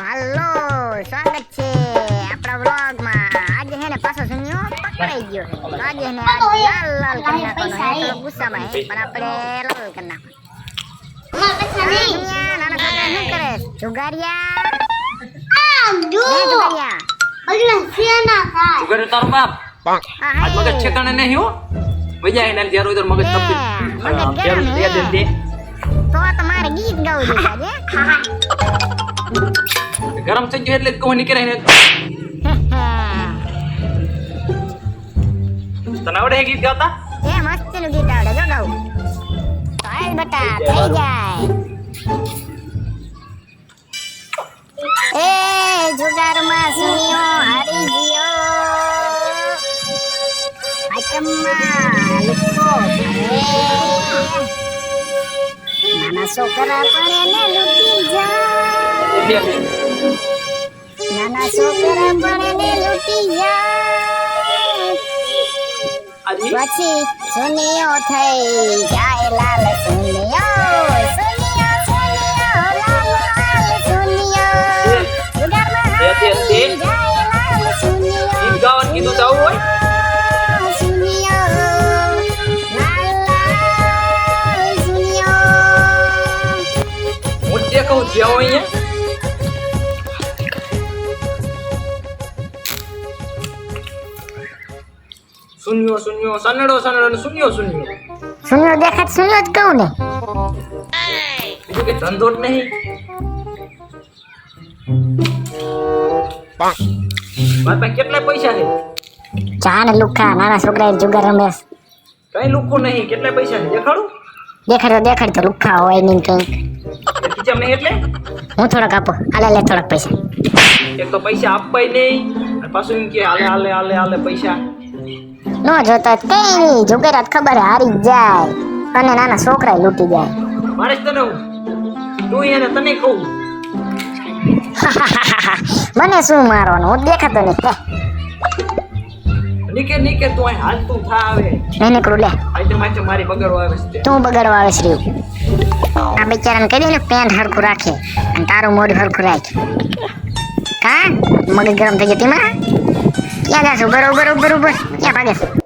તો હાલો સ્વાગત છે આપણા વ્લોગમાં આજે હે ને પાછો સુનિયો પકડાઈ ગયો છે તો આજે હે ને આજ લાલ લાલ કરી નાખવાનો હે થોડો ગુસ્સામાં હે પણ આપણે લાલ કરી નાખવાનો અમારા પૈસા હા, નહીં સુનિયા, નાના છોકરા શું કરે છે? જુગારિયા આ જો હે જુગારિયા ઓલા સિયાના થાય ઘરે તારો બાપ હા, આજ મગજ હાય. ઠેકાણે નહીં હો મજા એને જ્યારે ઉધર મગજ હે, તપી મગજ હા, ગરમ દે દે દે તો તો મારે ગીત ગાવું જોઈએ આજે ગરમ થઈ ગયો એટલે કહું નીકળે ને તને આવડે ગીત ગાતા? એ મસ્તીનું ગીત આવડે જો તો આય બટા થઈ જાય એ જુગારમાં સુનિયો હારી ગયો આઈટમમાં લુકો. નાના છોકરા પણ એને લૂંટી જાય. નાના છોકરા પણ એને લૂંટી જાય. પછી સુનિયો થઈ જાય લાલ સુનિયો. સુનિયો સુનિયો લાલ લાલ સુનિયો. જુગારમાં. હારી જાય લાલ સુનિયો. ગીત ગાવાનું કીધું તો આવું હોય. કહું જ્યાં હોય અહીંયા. શૂન્યો શૂન્યો સનડો સનડો ને શૂન્યો શૂન્યો. સુનિયો દેખાત સુનિયો જ કહું ને. બીજું કે ધંધો જ નહીં. પાસે કેટલા પૈસા છે? ચા ને લુખા નાના છોકરા જુગાર રમેશ કઈ લુખું નહીં કેટલા પૈસા છે? દેખાડું? દેખાડ તો દેખાડ તો લુખા હોય નહીં કઈ. ખીચામાં નહીં એટલે? હું થોડાક આપો. હાલે લે થોડાક પૈસા. એક તો પૈસા આપવાય નહીં પાછું એમ કે હાલે હાલે હાલે હાલે પૈસા. નો જોતો કઈ નહીં ખબર હારી જાય. અને નાના છોકરા લૂંટી જાય. મારે તને તું એને તને કહું. મને શું મારવાનું? હું દેખાતો નહીં. નીકે નીકે તું અહીં હાલતું થા આવે. નહીં નીકળું લે. આજે માથે મારી બગાડવા આવે છે તું. બગાડવા આવે છે આ બિચારાને કહી દે ને પેન્ટ હરખું રાખે અને તારું મોઢું હરખું રાખે. કા? મગજ ગરમ થઈ ગયું તેમાં? જાશું ઉભર ઉભર ઉભર ઉભર ક્યાં ભાગે. છે